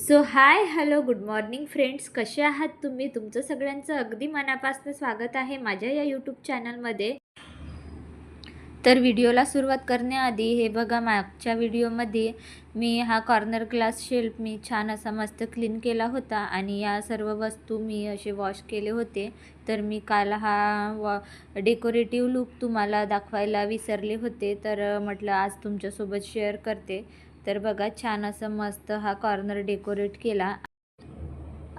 So hi hello good morning friends कसे आहात तुम्ही? तुमचं सगळ्यांचं अगदी मनापासून स्वागत आहे माझ्या या यूट्यूब चॅनलमध्ये तर व्हिडिओला सुरुवात करण्याआधी हे बघा मागच्या व्हिडिओमध्ये मी हा कॉर्नर ग्लास शेल्फ मी छान असा मस्त क्लीन केला होता आणि या सर्व वस्तू मी असे वॉश केले होते. तर मी काल हा वॉ डेकोरेटिव्ह लुक तुम्हाला दाखवायला विसरले होते. तर म्हटलं आज तुमच्यासोबत शेअर करते. तर बघा छान असं मस्त हा कॉर्नर डेकोरेट केला.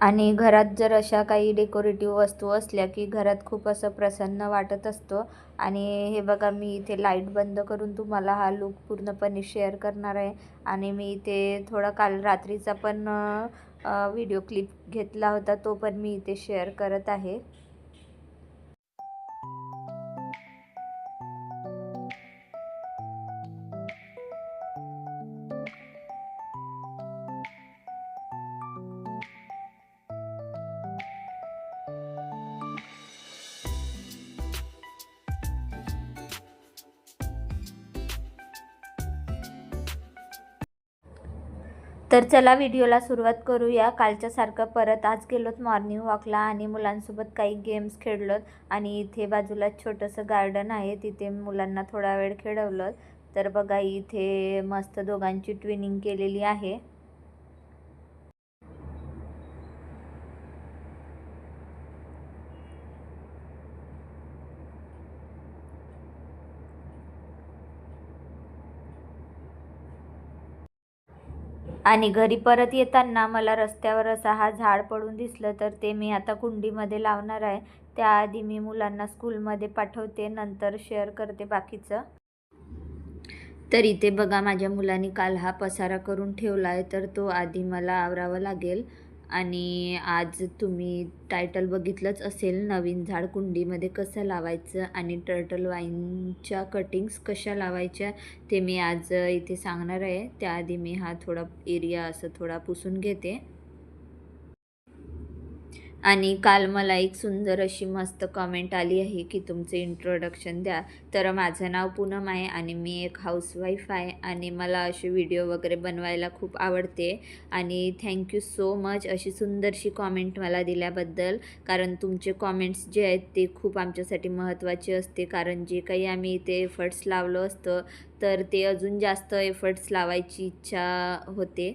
आणि घरात जर अशा काही डेकोरेटिव्ह वस्तू असल्या की घरात खूप असं प्रसन्न वाटत असतो. आणि हे बघा मी इथे लाइट बंद करून तुम्हाला हा लुक पूर्णपणे शेअर करणार आहे. आणि मी इथे थोडा काल रात्रीचा पण व्हिडिओ क्लिप घेतला होता तो पण मी इथे शेअर करत आहे. तर चला व्हिडिओला सुरुवात करूया. कालच्यासारखं परत आज गेलोत मॉर्निंग वॉकला आणि मुलांसोबत काही गेम्स खेळलोत आणि इथे बाजूला छोटंसं गार्डन आहे. तिथे मुलांना थोडा वेळ खेळवलं तर बघा इथे मस्त दोघांची ट्विनिंग केलेली आहे. आणि घरी परत येताना मला रस्त्यावर असा हा झाड पडून दिसलं तर ते मी आता कुंडीमध्ये लावणार आहे. त्याआधी मी मुलांना स्कूलमध्ये पाठवते नंतर शेअर करते बाकीचं. तर इथे बघा माझ्या मुलांनी काल हा पसारा करून ठेवला आहे तर तो आधी मला आवरावा लागेल. आणि आज तुम्ही टायटल बघितलंच असेल नवीन झाड कुंडीमध्ये कसं लावायचं आणि टर्टल वाईनच्या कटिंग्स कशा लावायच्या ते मी आज इथे सांगणार आहे. त्याआधी मी हा थोडा एरिया असं थोडा पुसून घेते. आणि काल मला एक सुंदर अशी मस्त कमेंट आली आहे की तुमचे इंट्रोडक्शन द्या. तर माझं नाव पूनम आहे आणि मी एक हाऊसवाईफ आहे आणि मला असे व्हिडिओ वगैरे बनवायला खूप आवडते. आणि थँक्यू सो मच अशी सुंदरशी कॉमेंट मला दिल्याबद्दल. कारण तुमचे कॉमेंट्स जे आहेत ते खूप आमच्यासाठी महत्त्वाचे असते. कारण जे काही आम्ही इथे एफर्ट्स लावलो असतं तर ते अजून जास्त एफर्ट्स लावायची इच्छा होते.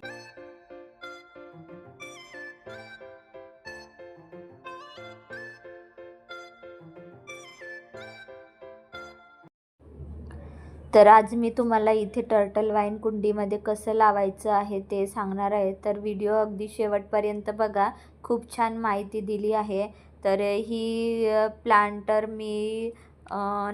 तर आज मी तुम्हाला इथे टर्टल वाईन कुंडीमध्ये कसं लावायचं आहे ते सांगणार आहे. तर व्हिडिओ अगदी शेवटपर्यंत बघा. खूप छान माहिती दिली आहे. तर ही प्लांटर मी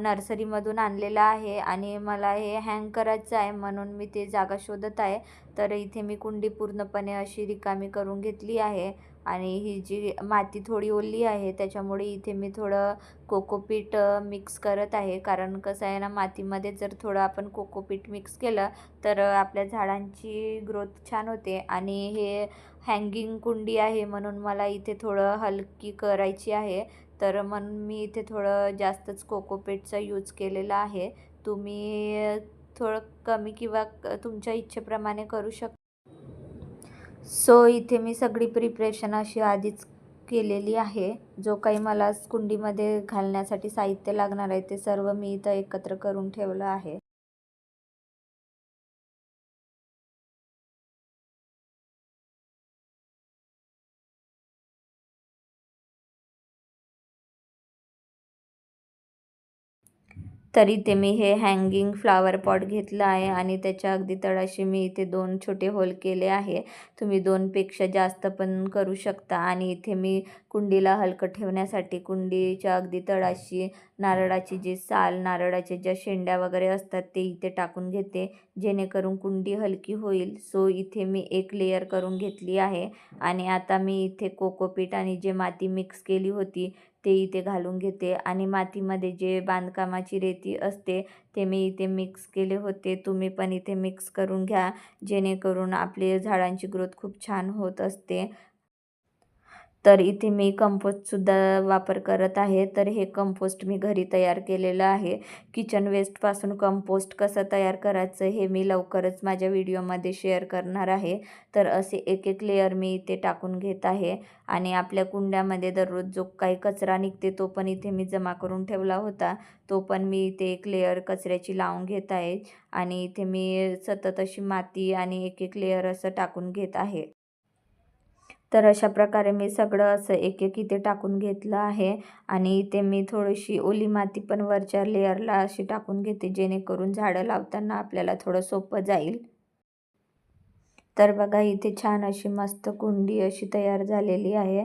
नर्सरीमधून आणलेला आहे आणि मला हे हँग करायचं आहे म्हणून मी ते जागा शोधत आहे. तर इथे मी कुंडी पूर्णपणे अशी रिकामी करून घेतली आहे. आणि ही जी माती थोडी ओली आहे त्याच्यामुळे इथे मी थोडं कोकोपीट मिक्स करत आहे. कारण कसं आहे ना मातीमध्ये जर थोडं आपण कोकोपीट मिक्स केलं तर आपल्या झाडांची ग्रोथ छान होते. आणि हे हँगिंग कुंडी आहे म्हणून मला इथे थोडं हलकी करायची आहे. तर म्हणून मी इथे थोडं जास्तच कोकोपीटचा यूज केलेला आहे. तुम्ही थोडं कमी किंवा तुमच्या इच्छेप्रमाणे करू शक सो इथे मी सगळी प्रिपरेशन अशी आधीच केलेली आहे. जो काही मला कुंडीमध्ये घालण्यासाठी साहित्य लागणार आहे ते सर्व मी इथं एकत्र करून ठेवलं आहे. तर इथे मी हे हँगिंग फ्लावर पॉट घेतलं आहे आणि त्याच्या अगदी तळाशी मी इथे दोन छोटे होल केले आहे. तुम्ही दोनपेक्षा जास्त पण करू शकता आणि इथे मी कुंडीला हलकं ठेवण्यासाठी कुंडीच्या अगदी तळाशी नारळाची जी साल नारळाच्या ज्या शेंड्या वगैरे असतात ते इथे टाकून घेते. जेणेकरून कुंडी हलकी होईल. सो इथे मी एक लेयर करून घेतली आहे. आणि आता मी इथे कोकोपीट आणि जे माती मिक्स केली होती ते इथे घालून घेते आणि मातीमध्ये जे बांधकामाची रेती असते ते मी इथे मिक्स केले होते. तुम्ही पण इथे मिक्स करून घ्या जेणेकरून आपले झाडांची ग्रोथ खूप छान होत असते. तर इथे मी कंपोस्टसुद्धा वापर करत आहे. तर हे कंपोस्ट मी घरी तयार केलेलं आहे. किचन वेस्टपासून कंपोस्ट कसं तयार करायचं हे मी लवकरच माझ्या व्हिडिओमध्ये शेअर करणार आहे. तर असे एक एक लेअर मी इथे टाकून घेत आहे. आणि आपल्या कुंड्यामध्ये दररोज जो काही कचरा निघते तो पण इथे मी जमा करून ठेवला होता. तो पण मी इथे एक लेअर कचऱ्याची लावून घेत आहे. आणि इथे मी सतत अशी माती आणि एक एक लेअर असं टाकून घेत आहे. तर अशा प्रकारे मी सगळं असं एक एक इथे टाकून घेतलं आहे. आणि इथे मी थोडीशी ओली माती पण वरच्या लेअरला अशी टाकून घेते जेणेकरून झाडं लावताना आपल्याला थोडं सोपं जाईल. तर बघा इथे छान अशी मस्त कुंडी अशी तयार झालेली आहे.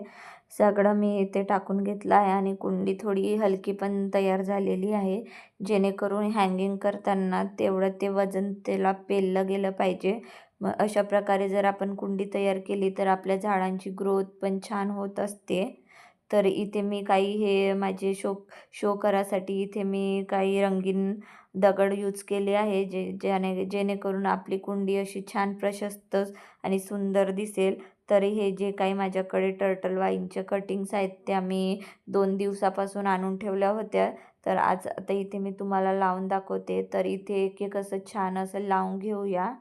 सगळं मी इथे टाकून घेतलं आहे आणि कुंडी थोडी हलकी पण तयार झालेली आहे. जेणेकरून हँगिंग करताना तेवढं ते वजन त्याला पेललं गेलं पाहिजे. मग अशा प्रकारे जर आपण कुंडी तयार केली तर आपल्या झाडांची ग्रोथ पण छान होत असते. तर इथे मी काही हे माझे शो शो करासाठी इथे मी काही रंगीन दगड यूज केले आहे जे ज्याने जेणेकरून आपली कुंडी अशी छान प्रशस्त आणि सुंदर दिसेल. तर हे जे काही माझ्याकडे टर्टल वाईनच्या कटिंग्स आहेत त्या मी दोन दिवसापासून आणून ठेवल्या होत्या. तर आज आता इथे मी तुम्हाला लावून दाखवते. तर इथे एक एक असं छान असं लावून घेऊया.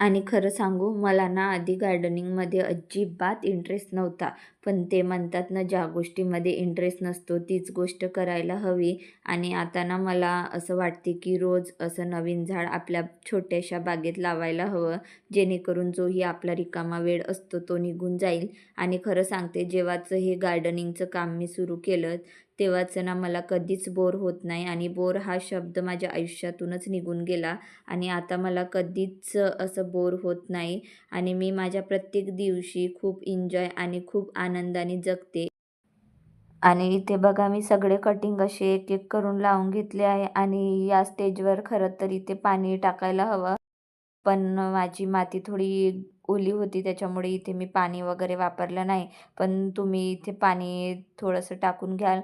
आणि खरं सांगू मला ना आधी गार्डनिंगमध्ये अजिबात इंटरेस्ट नव्हता. पण ते म्हणतात ना ज्या गोष्टीमध्ये इंटरेस्ट नसतो तीच गोष्ट करायला हवी. आणि आता ना मला असं वाटते की रोज असं नवीन झाड आपल्या छोट्याशा बागेत लावायला हवं. जेणेकरून जोही आपला रिकामा वेळ असतो तो निघून जाईल. आणि खरं सांगते जेव्हाचं हे गार्डनिंगचं काम मी सुरू केलं तेव्हाचं ना मला कधीच बोर होत नाही आणि बोर हा शब्द माझ्या आयुष्यातूनच निघून गेला आणि आता मला कधीच असं बोर होत नाही आणि मी माझ्या प्रत्येक दिवशी खूप एन्जॉय आणि खूप आनंदाने जगते. आणि इथे बघा मी सगळे कटिंग असे एक एक करून लावून घेतले आहे आणि या स्टेजवर खरं तर इथे पाणी टाकायला हवं. पण माझी माती थोडी ओली होती त्याच्यामुळे इथे मी पाणी वगैरे वापरलं नाही. पण तुम्ही इथे पाणी थोडंसं टाकून घ्याल.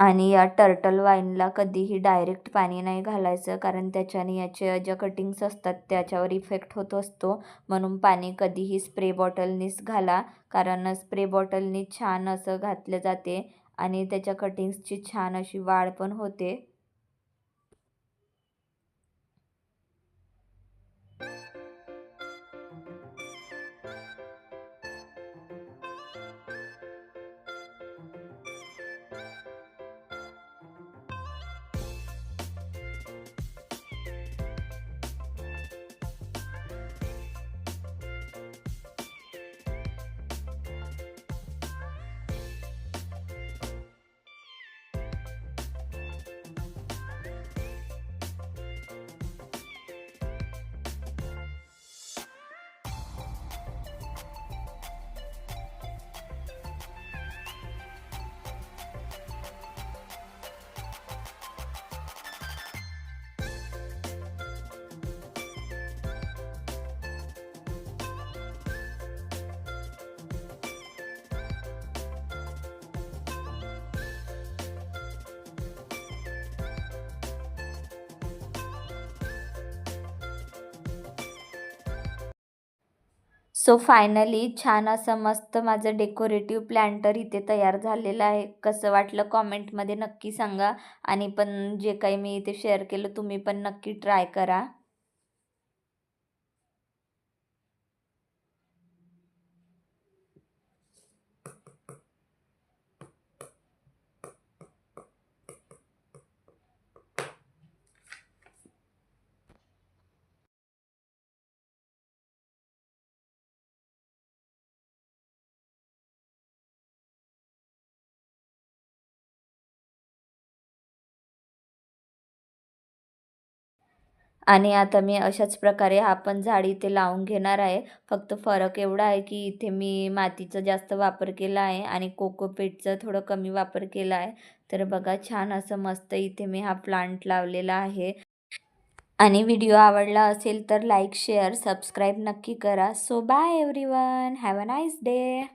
आणि या टर्टल वाईनला कधीही डायरेक्ट पाणी नाही घालायचं कारण त्याच्याने याच्या ज्या कटिंग्स असतात त्याच्यावर इफेक्ट होत असतो. म्हणून पाणी कधीही स्प्रे बॉटलनीच घाला कारण स्प्रे बॉटलनी छान असं घातलं जाते आणि त्याच्या कटिंग्सची छान अशी वाढ पण होते. सो फायनली छान असं मस्त माझं डेकोरेटिव्ह प्लॅन्टर इथे तयार झालेलं आहे. कसं वाटलं कॉमेंटमध्ये नक्की सांगा आणि पण जे काही मी इथे शेअर केलं तुम्ही पण नक्की ट्राय करा. आणि आता मी अशाच प्रकारे हा पण झाड इथे लावून घेणार आहे. फक्त फरक एवढा आहे की इथे मी मातीचा जास्त वापर केला आहे आणि कोकोपीटचा थोडं कमी वापर केला आहे. तर बघा छान असं मस्त इथे मी हा प्लांट लावलेला आहे. आणि व्हिडिओ आवडला असेल तर लाईक शेअर सबस्क्राईब नक्की करा. So bye everyone have a nice day.